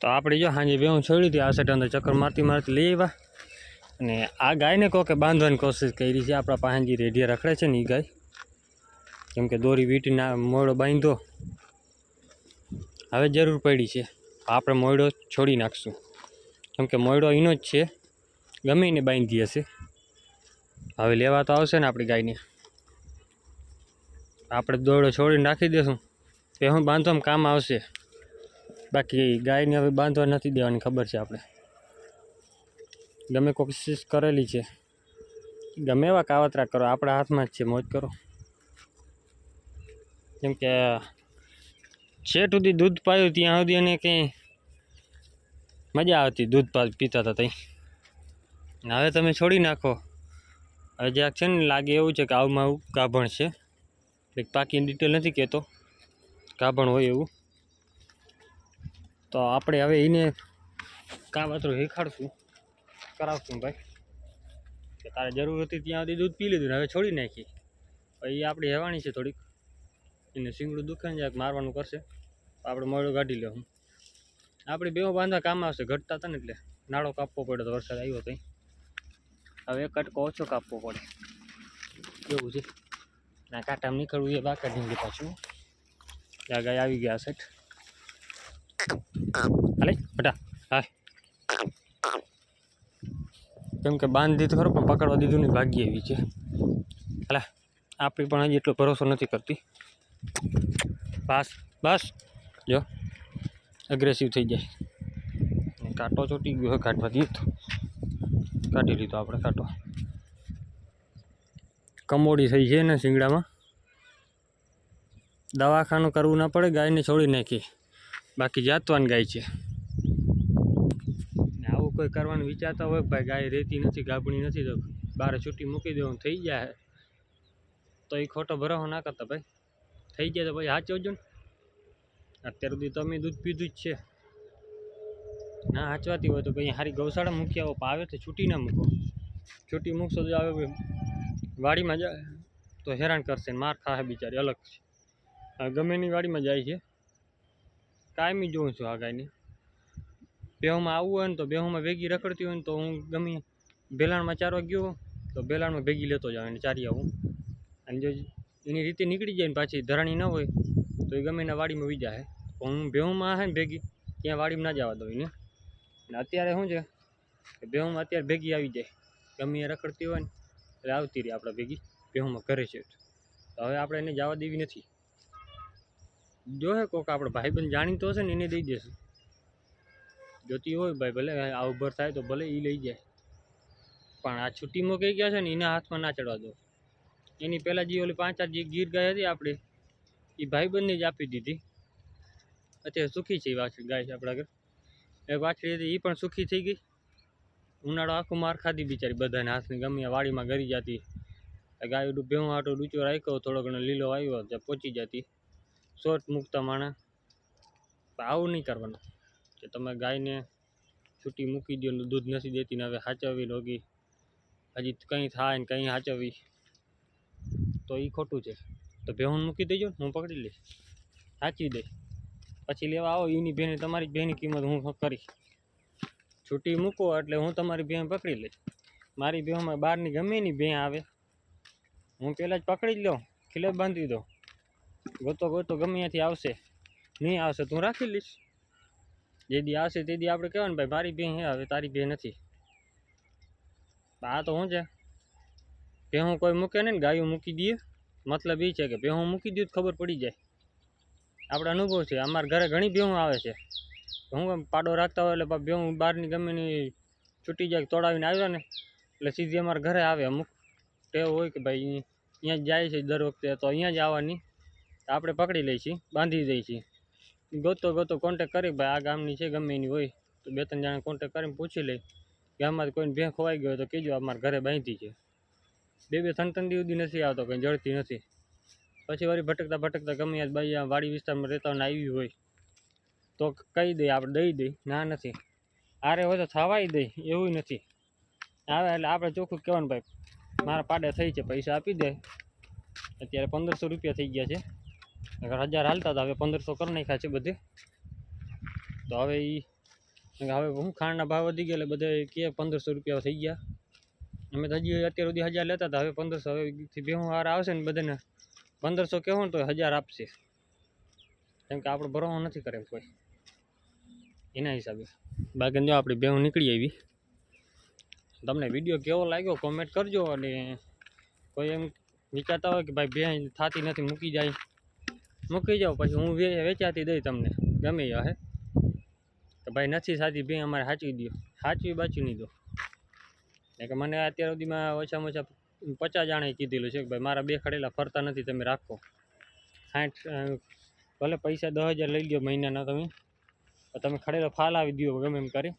તો આપણે જો સાંજે બે હું છોડી હતી, આ સાઈડ અંદર ચક્કર મારતી મારતી લઈ આવ્યા. અને આ ગાયને કહો કે બાંધવાની કોશિશ કરી છે, આપણા પાસે જે રખડે છે ને એ ગાય. કેમ કે દોરી વીંટીને આ મોયડો બાંધો. હવે જરૂર પડી છે, આપણે મોયડો છોડી નાખશું. કેમ કે મોયડો એનો જ છે, ગમે એને બાંધી હશે. હવે લેવા તો આવશે ને આપણી ગાયને. આપણે દોરડો છોડીને રાખી દઈશું તે હું બાંધવામાં કામ આવશે. બાકી ગાયને હવે બાંધવા નથી દેવાની ખબર છે આપણે. ગમે કોશિશ કરેલી છે. ગમે એવા કાવતરા કરો, આપણા હાથમાં જ છે, મોજ કરો. કેમ કે છેટ સુધી દૂધ પાયું, ત્યાં સુધી એને કંઈ મજા આવતી દૂધ પા, પીતા હતા ત્યાં હવે તમે છોડી નાખો. હવે જ્યાંક છે ને લાગે એવું છે કે આવમાં આવું ગાભણ છે. પાકી ડિટેલ નથી કહેતો. ગાભણ હોય એવું. તો આપણે હવે એને કામ કાવતરું શીખાડશું કરાવશું ભાઈ. કે તારે જરૂર હતી ત્યાં સુધી દૂધ પી લીધું હવે છોડી નાખી. પછી આપણી હેવાણી છે થોડીક. એને શીંગડું દુખે ને જરાક મારવાનું કરશે. આપણે મોડું કાઢી લેવું આપણે બેઉ બાંધા કામ આવશે. ઘટતા હતા ને એટલે નાળો કાપવો પડ્યો તો વરસાદ આવ્યો તો હવે એક કટકો ઓછો કાપવો પડે. એવું છે. ના, કાંટામાં નીકળવું એ બાકી ઢીંગી પાછું. ત્યાં ગાય આવી ગયા સેટ હાલે, બટા હા કેમ કે બાંધી તો ખરું, પણ પકડવા દીધું નહીં, ભાગી એવી છે. હાલા, આપણી પણ હજી એટલો ભરોસો નથી કરતી. બસ બસ. જો અગ્રેસિવ થઈ જાય. કાંટો ચોટી ગયો કાઢવા દીધું. તો કાઢી લીધો આપણે કાંટો. કમોડી થઈ છે ને શિંગડામાં. દવાખાનું કરવું ના પડે, ગાયને છોડી નાખી બાકી જાતવાન ગાય છે. ને આવું કોઈ કરવાનું વિચારતા હોય ભાઈ ગાય રહેતી નથી, ગાભણી નથી, તો બહાર છૂટી મૂકી દેવું થઈ જાય. તો એ ખોટો ભરાવો ના કરતા ભાઈ. થઈ જાય તો પછી હાચવજો ને. અત્યાર સુધી તમે દૂધ પીધું જ છે. ના હાચવાતી હોય તો કંઈ સારી ગૌશાળા મૂકી આવો આવે તો છૂટી ના મૂકો. છૂટી મૂકશો તો આવે વાડીમાં જાય તો હેરાન કરશે માર ખાશે બિચારી, અલગ છે. ગમે એની વાડીમાં જાય છે. કાયમી જોઉં છું આ ગાયને. બેહુમાં આવવું હોય ને તો બેહુમાં ભેગી રખડતી હોય ને તો હું ગમે ભેલાણમાં ચારવા ગયો તો ભેલાણમાં ભેગી લેતો જાઉં એને ચારી આવું અને જો એની રીતે નીકળી જાય ને પાછી ધરાણી ન હોય તો એ ગમે એના વાડીમાં વી જાય પણ હું બેહુમાં આવે ને ભેગી ત્યાં વાડીમાં ના જવા દઉં એને. અને અત્યારે શું છે કે બેહુમાં અત્યારે ભેગી આવી જાય. ગમે એ રખડતી હોય ને એટલે આવતી રહી આપણે ભેગી. બેહુમાં ઘરે છે. તો હવે આપણે એને જવા દેવી નથી. જો હે કોક આપણો ભાઈબંધ જાણીતો હશે ને એને દઈ દેશું. જોતી હોય ભાઈ, ભલે આ ઉભર થાય તો ભલે એ લઈ જાય. પણ આ છુટ્ટીમાં કઈ ગયા છે ને એના હાથમાં ના ચડવા દો. એની પહેલાં જે ઓલી પાંચ ચાર જે ગીર ગાય હતી આપણે એ ભાઈબંધને જ આપી દીધી. અત્યારે સુખી છે એ વાછડી ગાય છે આપણા ઘર. એ વાછડી હતી એ પણ સુખી થઈ ગઈ. ઉનાળો આખું માર ખાધી બિચારી બધાને હાથની ગમી વાડીમાં ગરી જતી. ગાય ભેહું આટો ડૂચો રાખ્યો, થોડો ઘણો લીલો આવ્યો, ત્યાં પહોંચી જતી. શોર્ટ મૂકતા માણે. પણ આવું નહીં કરવાનું. કે તમે ગાયને છૂટી મૂકી દો દૂધ નથી દેતી ને હવે સાચવવી રોગી હજી કંઈ થાય ને કંઈ સાચવવી તો એ ખોટું છે. તો ભેહું મૂકી દેજો ને, હું પકડી લઈશ. સાચી દઈશ પછી લેવા આવો એની બેની તમારી બેની કિંમત હું કરીશ. છૂટી મૂકો એટલે હું તમારી બેન પકડી લઈશ. મારી બેહમાં બહારની ગમે એની બેન આવે. હું પહેલાં જ પકડી જ લઉં. ખીલે બાંધી દઉં. ગોતો ગોતો ગમે ત્યાંથી આવશે. નહીં આવશે તું રાખી લઈશ. જે દી આવશે તે દી આપણે કહેવાનું ભાઈ, મારી બેન હે, હવે તારી બેન નથી. આ તો શું છે. ભેહું કોઈ મૂકે નહીં ને ગાયું મૂકી દઈએ. મતલબ એ છે કે ભેહું મૂકી દઉં તો ખબર પડી જાય. આપણે અનુભવ છે, અમારા ઘરે ઘણી ભેહું આવે છે. હું પાડો રાખતા હોય એટલે ભેહું બહારની ગમેની છૂટી જાય તોડાવીને આવ્યા ને, એટલે સીધી અમારા ઘરે આવે અમુક. ટેવ હોય કે ભાઈ અહીંયા જ જાય છે દર વખતે, તો અહીંયા જ આવવાની. આપણે પકડી લઈએ છીએ બાંધી દઈએ છીએ ગોતો ગોતો કોન્ટેક કરી, ભાઈ, આ ગામની છે, ગમે એની હોય. તો બે ત્રણ જણા કોન્ટેક કરીને પૂછી લઈ. ગામમાં કોઈને ભેં ખોવાઈ ગયો તો કહેજો અમારા ઘરે બાંધી છે. બે બે, ત્રણ ત્રણ દિવસ નથી આવતો, કંઈ જળતી નથી. પછી વળી ભટકતા ભટકતા ગમે યાદ બાઈ વાડી વિસ્તારમાં રહેતા આવી હોય. તો કહી દઈએ આપણે દઈ દઈ ના નથી. આરે હોય તો થવાય દઈ એવું નથી. આવે એટલે આપણે ચોખ્ખું કહેવાનું, ભાઈ, મારા પાડે થઈ છે, પૈસા આપી દે. અત્યારે પંદરસો રૂપિયા થઈ ગયા છે. હજાર હાલતા હતા, હવે પંદરસો કરી નાખ્યા છે બધે. તો હવે એ હવે હું ખાંડના ભાવ વધી ગયા એટલે બધા કે પંદરસો રૂપિયા થઈ ગયા. અમે તો હજી અત્યાર સુધી હજાર લેતા હતા, હવે પંદરસો હવેથી ભેહું વાર આવશે ને બધાને પંદરસો કહેવું ને તો હજાર આપશે. કેમ કે આપણે ભરવાનું નથી કરે કોઈ. એના હિસાબે. બાકી જો આપણી બેહું નીકળી આવી. તમને વીડિયો કેવો લાગ્યો કોમેન્ટ કરજો અને કોઈ એમ વિચારતા હોય કે ભાઈ ભેં થતી નથી, મૂકી જાય. મૂકી જાઓ પછી હું વેચાતી દઈ તમને. ગમે એ હે? તો ભાઈ નથી સાચી ભાઈ અમારે સાચવી દો સાચવી બાચવી નહીં દો. એટલે કે મને અત્યાર સુધીમાં ઓછામાં ઓછા પચાસ જાણે કીધેલું છે કે ભાઈ મારા બે ખડેલા ફરતા નથી, તમે રાખો. સાઠ ભલે પૈસા દસ હજાર લઈ લો મહિનાના તમે તમે ખડેલો ફાલ આવી દો ગમે એમ કરી.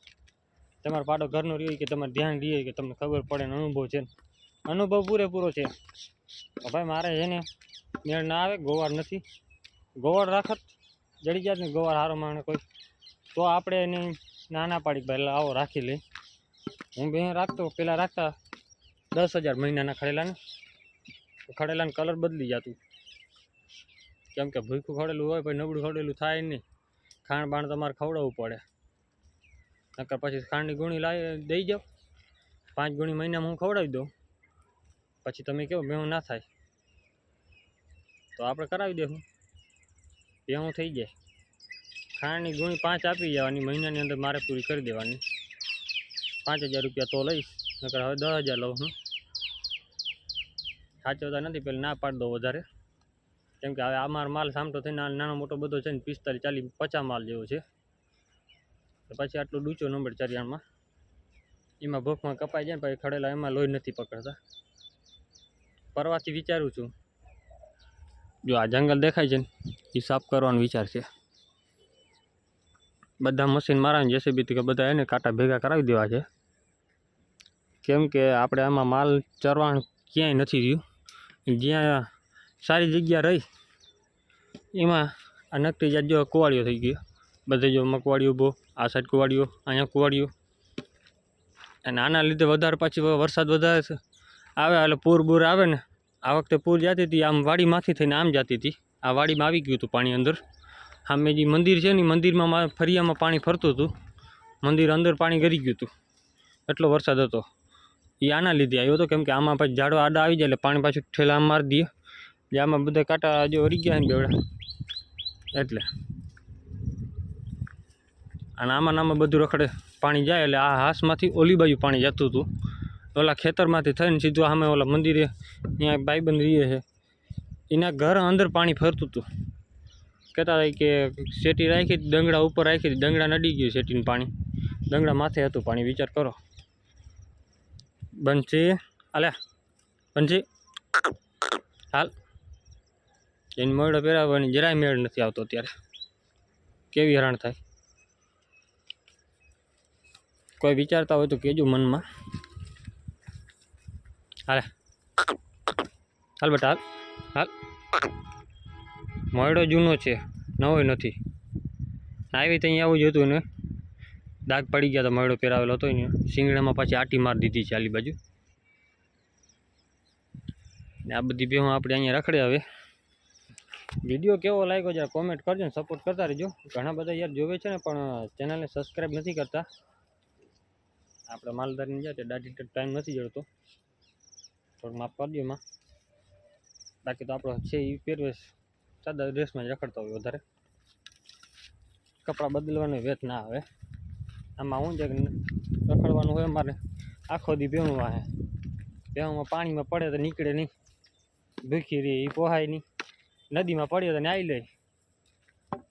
તમારો પાડો ઘરનો રહ્યો કે તમારે ધ્યાન રહે કે તમને ખબર પડે ને અનુભવ છે. અનુભવ પૂરેપૂરો છે. ભાઈ મારે છે ને, મેળ ના આવે, ગોવાર નથી. ગોવાર રાખત. જડી જાત ને ગોવાર હારો માણે કોઈ તો આપણે એને નાના પાડી પહેલાં આવો રાખી લઈ. હું બે રાખતો પહેલાં રાખતા દસ હજાર મહિનાના ખડેલાને ખડેલાને કલર બદલી જતું. કેમ કે ભૂખું ખડેલું હોય, પછી નબળું ખડેલું થાય નહીં. ખાંડ બાણ તમારે ખવડાવવું પડે. નકર પછી ખાંડની ગુણી લાવી દઈ જાઓ. પાંચ ગુણી મહિનામાં હું ખવડાવી દઉં. પછી તમે કહો, મેં ના થાય. તો આપણે કરાવી દઈશું ભેહું થઈ જાય. ખાંડની ગુણી પાંચ આપી જવાની મહિનાની અંદર મારે પૂરી કરી દેવાની. પાંચ હજાર રૂપિયા તો લઈશ, નકર હવે દસ હજાર લઉં, હું. સાચવતા નથી, પેલા ના પાડી દો વધારે. કેમ કે હવે અમારો માલ સામટો થઈને નાનો મોટો બધો છે ને, પિસ્તાલીસ, ચાલીસ, પચાસ માલ જેવો છે. પછી આટલો ડૂચો નંબર ચરિયાણમાં. એમાં ભૂખમાં કપાઈ જાય ને, પછી ખડેલા એમાં લોહી નથી પકડતા. પરવાથી વિચારું છું જો આ જંગલ દેખાય છે ને, એ સાફ કરવાનો વિચાર છે. બધા મશીન મારા જેસીબીથી કે બધા એને કાંટા ભેગા કરાવી દેવા છે. કેમ કે આપણે આમાં માલ ચરવાનું ક્યાંય નથી રહ્યું. જ્યાં સારી જગ્યા રહી, એમાં આ નકટી જાત જો કુવાડીઓ થઈ ગયો બધે જો મકવાડીઓ બહુ આ સાઈડ કુવાડીઓ, અહીંયા કુવાડીઓ. અને આના લીધે વધારે પાછી વરસાદ વધારે આવે એટલે પૂર બૂર આવે ને આ વખતે પૂર જતી હતી, આમ વાડીમાંથી થઈને આમ જતી હતી. આ વાડીમાં આવી ગયું હતું પાણી અંદર. સામે જે મંદિર છે ને મંદિરમાં ફરિયામાં પાણી ફરતું હતું. મંદિર અંદર પાણી ગરી ગયું હતું. એટલો વરસાદ હતો. એ આના લીધે આવ્યો હતો, કેમ કે આમાં પછી ઝાડવા આડા આવી જાય એટલે પાણી પાછું ઠેલા આમ મારી દઈએ. એટલે આમાં બધા કાંટા જે વળી ગયા ને બેવડા. એટલે. અને આમાં નામાં બધું રખડે પાણી જાય એટલે આ હાસમાંથી ઓલી બાજુ પાણી જતું હતું. ઓલા ખેતરમાંથી થઈને સીધું સામે ઓલા મંદિરે ત્યાં ભાઈબંધ રહીએ છે. એના ઘર અંદર પાણી ફરતું હતું. કહેતા હતા કે શેટી રાખી ડંગડા ઉપર રાખી ડંગડા નડી ગયું શેટીનું પાણી. દંગડા માથે હતું પાણી, વિચાર કરો. બંસી અલ્યા બંસી હાલ. એની મોડો પહેરાવવાની જરાય મેળ નથી આવતો અત્યારે. કેવી હેરાન થાય? કોઈ વિચારતા હોય તો કહેજો મનમાં. હાલે. હાલ બેટા, હાલ. હાલ. મોયડો જૂનો છે નવો નથી. આવી તો અહીંયા આવું જ હતું ને, દાગ પડી ગયા તો મોયડો પહેરાવેલો હતો ને, શિંગડામાં પાછી આટી મારી દીધી છે આલી બાજુ. ને આ બધી બેહું આપણે અહીંયા રખડે હવે. વીડિયો કેવો લાગ્યો જરા કોમેન્ટ કરજો ને સપોર્ટ કરતા રહેજો. ઘણા બધા યાર જોવે છે ને, પણ ચેનલને સબસ્ક્રાઈબ નથી કરતા. આપણે માલધારીને જાય દાઢી ટાઈમ નથી જડતો. થોડુંક માફ કરજો એમાં. બાકી તો આપણો છે એ પહેરવેશ સાદા ડ્રેસમાં જ રખડતો હોય વધારે. કપડાં બદલવાની વેત ના આવે. આમાં હું છે કે રખડવાનું હોય અમારે આખો દી ભેણું આવે ભેણુંમાં પાણીમાં પડે તો નીકળે નહીં. ભૂખી રહી એ પોહાય નહીં. નદીમાં પડ્યો તો નાહી લે.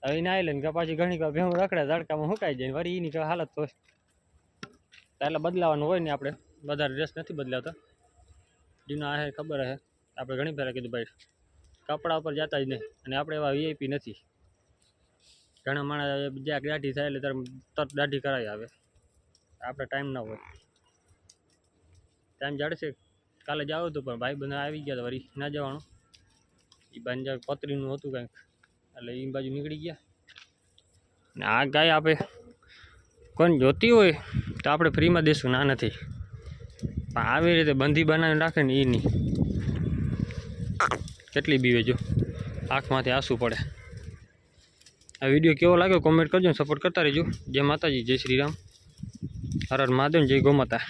હવે નાહી લે કે પાછી ઘણી વાર ભેણું રખડે તડકામાં સુકાઈ જાય વળી એની હાલત હોય. એટલે બદલાવાનું હોય ને આપણે. વધારે ડ્રેસ નથી બદલાવતા જૂના હે ખબર હે? આપણે ઘણી ફેરા કીધું ભાઈ. કપડા ઉપર જતા જ નહીં. અને આપણે એવા વીઆઈપી નથી. ઘણા માણસ જ્યાં દાઢી થાય એટલે તરત દાઢી કરાવી આવે. આપણે ટાઈમ ના હોય. ટાઈમ જાડશે. કાલે જાવ હતું પણ ભાઈ બંધ આવી ગયા વળી ના જવાનું. એ બાંજા પતરીનું હતું કંઈક. એટલે એ બાજુ નીકળી ગયા. ને આ ગાય આપણે કોઈને જોતી હોય તો આપણે ફ્રીમાં દેશું, ના નથી. આવી રીતે બંધી બનાવીને રાખે ને એ નહીં. કેટલી બીવે જો, આંખમાંથી આંસુ પડે. આ વીડિયો કેવો લાગ્યો કોમેન્ટ કરજો સપોર્ટ કરતા રહેજો. જય માતાજી, જય શ્રી રામ. હર હર મહાદેવ જય ગૌમાતા.